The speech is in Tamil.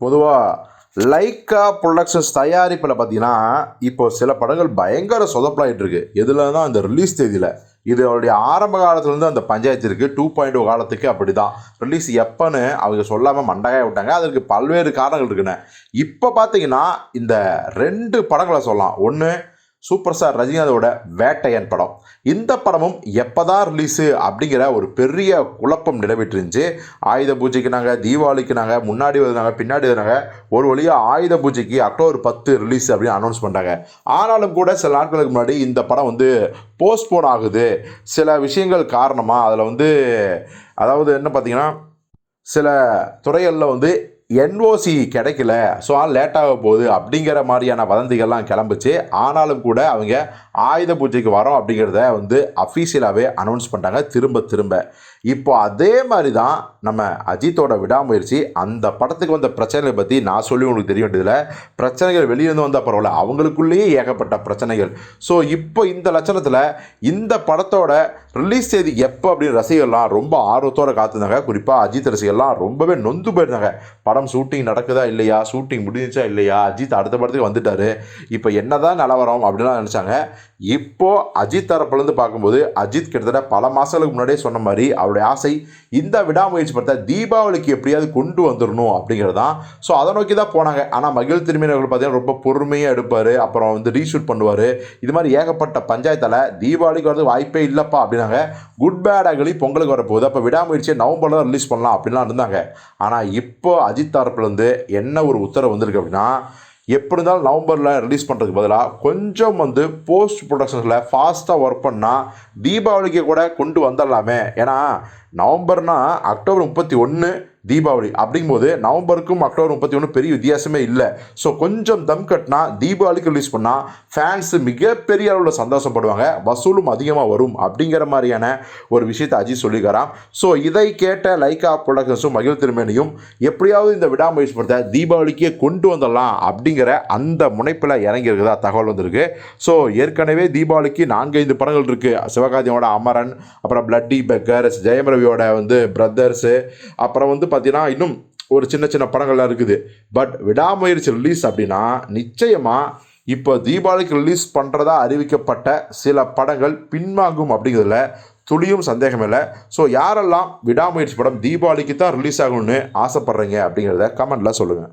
பொதுவாக லைக்கா ப்ரொடக்ஷன்ஸ் தயாரிப்பில் பார்த்தீங்கன்னா இப்போ சில படங்கள் பயங்கர சொதப்பலாயிட்டு இருக்கு எதில் தான் அந்த ரிலீஸ் தேதியில். இது அவருடைய ஆரம்ப காலத்துலேருந்து அந்த பஞ்சாயத்து இருக்குது டூ பாயிண்ட் ஓ oh காலத்துக்கு அப்படி தான் ரிலீஸ் எப்போன்னு அவங்க சொல்லாமல் மண்டகாய விட்டாங்க. அதற்கு பல்வேறு காரணங்கள் இருக்குன்னு. இப்போ பார்த்தீங்கன்னா இந்த ரெண்டு படங்களை சொல்லலாம். ஒன்று சூப்பர் ஸ்டார் ரஜினிகாந்தோட வேட்டையன் படம். இந்த படமும் எப்போ தான் ரிலீஸு அப்படிங்கிற ஒரு பெரிய குழப்பம் நிலவிட்டு இருந்துச்சு ஆயுத பூஜைக்கு நாங்கள் தீபாவளிக்கு நாங்கள் முன்னாடி வருதாங்க பின்னாடி வருதாங்க ஒரு வழியாக ஆயுத பூஜைக்கு அக்டோபர் பத்து ரிலீஸ் அப்படின்னு அனௌன்ஸ் பண்ணுறாங்க ஆனாலும் கூட சில நாட்களுக்கு முன்னாடி இந்த படம் வந்து போஸ்ட்போன் ஆகுது. சில விஷயங்கள் காரணமாக அதில் வந்து அதாவது என்ன பார்த்தீங்கன்னா சில துறைகளில் வந்து என்ஓசி கிடைக்கல. ஸோ லேட்டாக போகுது அப்படிங்கிற மாதிரியான வதந்திகள்லாம் கிளம்புச்சு. ஆனாலும் கூட அவங்க ஆயுத பூஜைக்கு வரோம் அப்படிங்கிறத வந்து அஃபீஷியலாகவே அனௌன்ஸ் பண்ணிட்டாங்க. திரும்ப திரும்ப. இப்போ அதே மாதிரி தான் நம்ம அஜித்தோட விடாமுயற்சி அந்த படத்துக்கு வந்த பிரச்சனைகளை பற்றி நான் சொல்லி உங்களுக்கு தெரிய வேண்டியதில்லை பிரச்சனைகள் வெளியிருந்து வந்தால் பரவாயில்ல அவங்களுக்குள்ளேயே ஏகப்பட்ட பிரச்சனைகள். ஸோ இப்போ இந்த லட்சணத்தில் இந்த படத்தோட ரிலீஸ் தேதி எப்போ அப்படின்னு ரசிகர்லாம் ரொம்ப ஆர்வத்தோடு காத்திருந்தாங்க. குறிப்பாக அஜித் ரசிகர்லாம் ரொம்பவே நொந்து போயிருந்தாங்க. படம் ஷூட்டிங் நடக்குதா இல்லையா? ஷூட்டிங் முடிஞ்சிச்சா இல்லையா? அஜித் அடுத்த படத்துக்கு வந்துட்டாரு. இப்போ என்னதான் நிலவரம் அப்படின்லாம் நினச்சாங்க. இப்போ அஜித் தரப்புலேருந்து பார்க்கும்போது அஜித் கிட்டத்தட்ட பல மாதங்களுக்கு முன்னாடியே சொன்ன மாதிரி அவருடைய ஆசை இந்த விடாமுயற்சி படத்தை தீபாவளிக்கு எப்படியாவது கொண்டு வந்துடணும் அப்படிங்கிறது தான் ஸோ அதை நோக்கி தான் போனாங்க. ஆனால் மகிழ் திரும்பினவர்கள் பார்த்தீங்கன்னா ரொம்ப பொறுமையாக எடுப்பார். அப்புறம் வந்து ரீஷூட் பண்ணுவார். இது மாதிரி ஏகப்பட்ட பஞ்சாயத்தில் தீபாவளிக்கு வரது வாய்ப்பே இல்லைப்பா அப்படின்னாங்க. குட் பேட் அகலி பொங்கலுக்கு வரப்போகுது. அப்போ விடாமுயற்சியை நவம்பரில் ரிலீஸ் பண்ணலாம் அப்படின்லாம் இருந்தாங்க. ஆனால் இப்போ அஜித் தரப்புலேருந்து என்ன ஒரு உத்தரவு வந்திருக்கு அப்படின்னா எப்படி இருந்தாலும் நவம்பரில் ரிலீஸ் பண்ணுறதுக்கு பதிலாக கொஞ்சம் வந்து போஸ்ட் ப்ரொடக்ஷன்ஸில் ஃபாஸ்ட்டாக ஒர்க் பண்ணால் தீபாவளிக்கு கூட கொண்டு வந்துடலாமே. ஏன்னா நவம்பர்னால் அக்டோபர் முப்பத்தி ஒன்று தீபாவளி அப்படிங்கும்போது நவம்பருக்கும் அக்டோபர் முப்பத்தி ஒன்று பெரிய வித்தியாசமே இல்லை. ஸோ கொஞ்சம் தம் கட்டினா தீபாவளிக்கு ரிலீஸ் பண்ணால் ஃபேன்ஸு மிகப்பெரிய அளவில் சந்தோஷப்படுவாங்க. வசூலும் அதிகமாக வரும் அப்படிங்கிற மாதிரியான ஒரு விஷயத்தை அஜித் சொல்லிக்கிறான் ஸோ இதை கேட்ட லைக்கா ப்ரொடக்ஷன்ஸும் மகிழ் திருமேனியும் எப்படியாவது இந்த விடாமுயற்சி படத்தை தீபாவளிக்கே கொண்டு வந்துடலாம் அப்படிங்கிற அந்த முனைப்பில் இறங்கி தகவல் வந்திருக்கு. ஸோ ஏற்கனவே தீபாவளிக்கு நான்கைந்து படங்கள் இருக்குது சிவகார்த்தியோட அமரன் அப்புறம் பிளட்டி பெக்கர்ஸ் ஜெயம் ரவியோட வந்து பிரதர்ஸு அப்புறம் வந்து பார்த்தீங்கன்னா இன்னும் ஒரு சின்ன சின்ன படங்கள்லாம் இருக்குது. பட் விடாமுயற்சி ரிலீஸ் அப்படின்னா நிச்சயமாக இப்போ தீபாவளிக்கு ரிலீஸ் பண்ணுறதா அறிவிக்கப்பட்ட சில படங்கள் பின்வாங்கும் அப்படிங்கிறதுல துளியும் சந்தேகம் இல்லை. ஸோ யாரெல்லாம் விடாமுயற்சி படம் தீபாவளிக்கு தான் ரிலீஸ் ஆகணும்னு ஆசைப்பட்றீங்க அப்படிங்கிறத கமெண்ட்டில் சொல்லுங்கள்